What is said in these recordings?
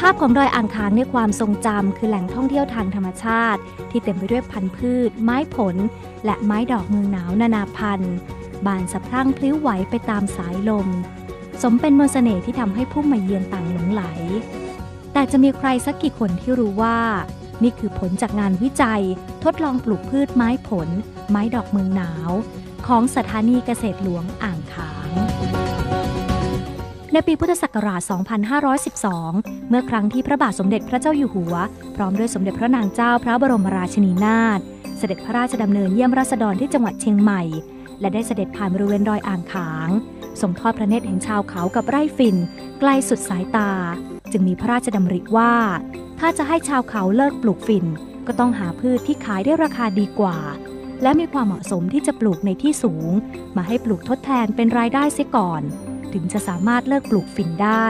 ภาพของดอยอ่างขางในความทรงจำคือแหล่งท่องเที่ยวทางธรรมชาติ ที่เต็มไปด้วยพันธุ์พืช ไม้ผล และไม้ดอกเมืองหนาวนานาพันธุ์ บานสะพรั่งพลิ้วไหวไปตามสายลม สมเป็นมนต์เสน่ห์ที่ทำให้ผู้มาเยือนต่างหลงไหล แต่จะมีใครสักกี่คนที่รู้ว่า นี่คือผลจากงานวิจัย ทดลองปลูกพืชไม้ผล ไม้ดอกเมืองหนาว ของสถานีเกษตรหลวงอ่างขาง ในปีพุทธศักราช 2512 เมื่อครั้งที่พระบาทสมเด็จพระเจ้าอยู่หัว พร้อมด้วยสมเด็จพระนางเจ้าพระบรมราชินีนาถ เสด็จพระราชดำเนินเยี่ยมราษฎรที่จังหวัดเชียงใหม่ และได้เสด็จผ่านบริเวณดอยอ่างขางส่งทอดพระเนตรแห่งชาวเขากับไร่ฝิ่นไกลสุดสายตา จึงมีพระราชดำริว่า ถ้าจะให้ชาวเขาเลิกปลูกฝิ่นก็ต้องหาพืชที่ขายได้ราคาดีกว่า และมีความเหมาะสมที่จะปลูกในที่สูง มาให้ปลูกทดแทนเป็นรายได้เสียก่อน ถึงจะสามารถเลิกปลูกฝิ่นได้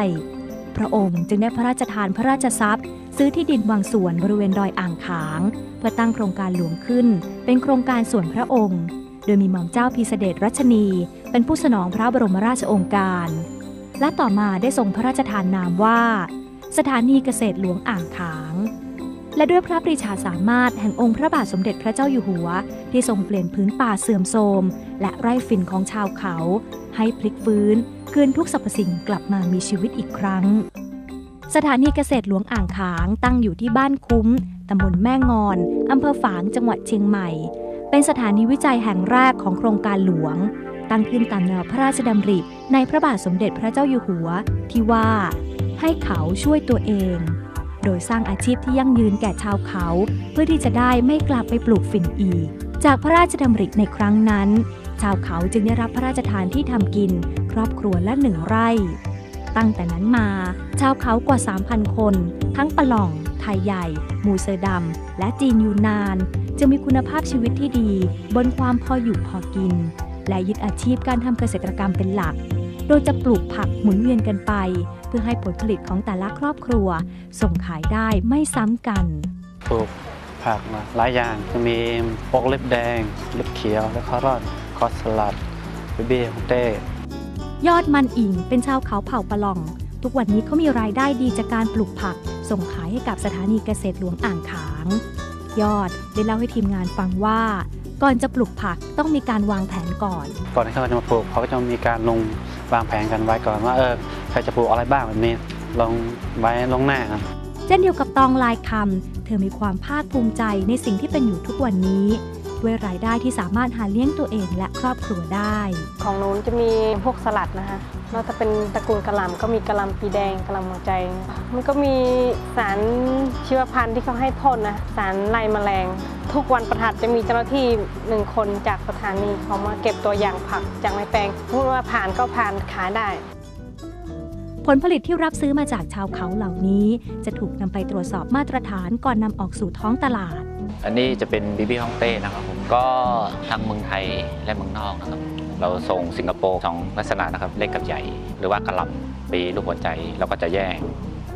พระองค์จึงได้พระราชทานพระราชทรัพย์ ซื้อที่ดินบางส่วนบริเวณดอยอ่างขาง เพื่อตั้งโครงการหลวงขึ้น เป็นโครงการส่วนพระองค์ โดยมีหม่อมเจ้าพีเสด็จรัชนี เป็นผู้สนองพระบรมราชองค์การ และต่อมาได้ทรงพระราชทานนามว่า สถานีเกษตรหลวงอ่างขางและด้วยพระปรีชาสามารถแห่งองค์พระบาทสมเด็จพระเจ้าอยู่หัว ที่ทรงเปลี่ยนพื้นป่าเสื่อมโทรม และไร่ฝิ่นของชาวเขา ให้พลิกฟื้น คืนทุกสรรพสิ่งกลับมามีชีวิตอีกครั้ง สถานีเกษตรหลวงอ่างขางตั้งอยู่ที่บ้านคุ้ม ตำบลแม่งอน อำเภอฝาง จังหวัดเชียงใหม่ เป็นสถานีวิจัยแห่งแรกของโครงการหลวง ตั้งขึ้นตามแนวพระราชดำริ ในพระบาทสมเด็จพระเจ้าอยู่หัว ที่ว่า ให้เขาช่วยตัวเอง โดยสร้างอาชีพที่ยั่งยืนแก่ชาวเขา เพื่อที่จะได้ไม่กลับไปปลูกฝิ่นอีก จากพระราชดำริในครั้งนั้น ชาวเขาจึงได้รับพระราชทานที่ทำกิน ครอบครัวละหนึ่งไร่ ตั้งแต่นั้นมา ชาวเขากว่า 3,000 คน ทั้งปะหล่อง ไทยใหญ่ มูเซอร์ดำ และจีนยูนาน จะมีคุณภาพชีวิตที่ดี บนความพออยู่พอกิน และยึดอาชีพการทำเกษตรกรรมเป็นหลัก โดยจะปลูกผักหมุนเวียนกันไป เพื่อให้ผลผลิตของแต่ละครอบครัว ส่งขายได้ไม่ซ้ำกันปลูกผักมาหลายอย่างจะมีพวกเล็บแดง เล็บเขียว และคารอทคอสลัดเบบี้ฮองเต้ ยอดมันอิงเป็นชาวเขาเผ่าปะหล่อง ทุกวันนี้เขามีรายได้ดีจากการปลูกผัก ส่งขายให้กับสถานีเกษตรหลวงอ่างขาง ยอดได้เล่าให้ทีมงานฟังว่า ก่อนจะปลูกผักต้องมีการวางแผนก่อน ก่อนที่เขาจะมาปลูกเขาก็จะมีการลงวางแผนกันไว้ก่อนว่าเออใครจะปลูกอะไรบ้างแบบนี้ลงไว้ลงหน้าครับเช่นเดียวกับตองลายคำเธอมีความภาคภูมิใจในสิ่งที่เป็นอยู่ทุกวันนี้ ด้วยรายได้ที่สามารถหาเลี้ยงตัวเองและครอบครัวได้ ของหนูจะมีพวกสลัดนะคะแล้วถ้าเป็นตระกูลกะหล่ำก็มีกะหล่ำปีแดงกะหล่ำหัวใจ มันก็มีสารชีวพันธุ์ที่เขาให้พ่นนะสารไล่แมลง ทุกวันประทัดจะมีเจ้าหน้าที่หนึ่งคนจากสถานีเขามาเก็บตัวอย่างผักจากในแปลงพูดว่าผ่านก็ผ่านขายได้ผลผลิตที่รับซื้อมาจากชาวเขาเหล่านี้ จะถูกนำไปตรวจสอบมาตรฐานก่อนนำออกสู่ท้องตลาด อันนี้จะเป็นบีบี้ฮ่องเต้นะครับผมก็ทั้งเมืองไทยและเมืองนอกนะครับเราส่งสิงคโปร์สองลักษณะนะครับเล็กกับใหญ่ หรือว่ากระหล่ำปีลูกหัวใจเราก็จะแยก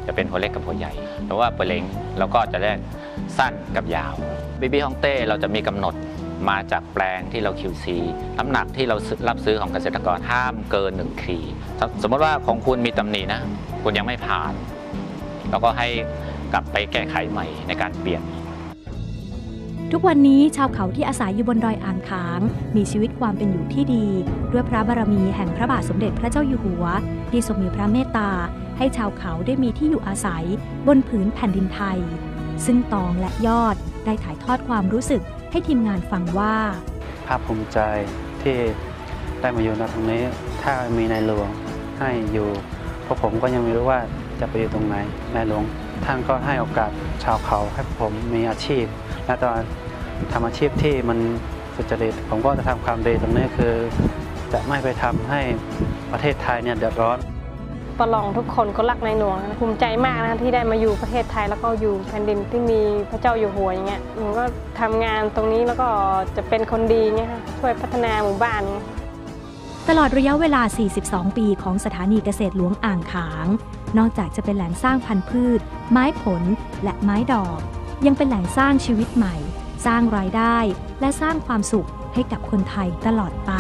จะเป็นหัวเล็กกับหัวใหญ่ หรือว่าเปลงเราก็จะแยกสั้นกับยาวบีบี้ฮ่องเต้เราจะมีกำหนดมาจากแปลงที่เรา QC น้ำหนักที่เรารับซื้อของเกษตรกรห้ามเกิน1ขีดสมมติว่าของคุณมีตำหนินะ คุณยังไม่ผ่าน เราก็ให้กลับไปแก้ไขใหม่ในการเปลี่ยน ทุกวันนี้ชาวเขาที่อาศัยอยู่บนดอยอ่างขาง มีชีวิตความเป็นอยู่ที่ดี ด้วยพระบารมีแห่งพระบาทสมเด็จพระเจ้าอยู่หัว ที่ทรงมีพระเมตตา ให้ชาวเขาได้มีที่อยู่อาศัย บนผืนแผ่นดินไทย ซึ่งตองและยอดได้ถ่ายทอดความรู้สึกให้ทีมงานฟังว่า ภาคภูมิใจที่ได้มาอยู่ณตรงนี้ ถ้ามีในหลวงให้อยู่พวกผมก็ยังไม่รู้ว่าจะไปอยู่ตรงไหนในหลวง ท่านก็ให้โอกาสชาวเขาให้ผมมีอาชีพ และตอนทำอาชีพที่มันสุจริต ผมก็จะทำความดีตรงนี้คือ จะไม่ไปทำให้ประเทศไทยเนี่ยเดือดร้อนประลองทุกคนก็รักในหลวงนะภูมิใจมากนะที่ได้มาอยู่ประเทศไทยแล้วก็อยู่แผ่นดินที่มีพระเจ้าอยู่หัวอย่างเงี้ยหนูก็ทำงานตรงนี้แล้วก็จะเป็นคนดีเงี้ยค่ะช่วยพัฒนาหมู่บ้านเงี้ยตลอดระยะเวลา 42 ปีของสถานีเกษตรหลวงอ่างขาง นอกจากจะเป็นแหล่งสร้างพันธุ์พืช ไม้ผล และไม้ดอก ยังเป็นแหล่งสร้างชีวิตใหม่ สร้างรายได้ และสร้างความสุขให้กับคนไทยตลอดไป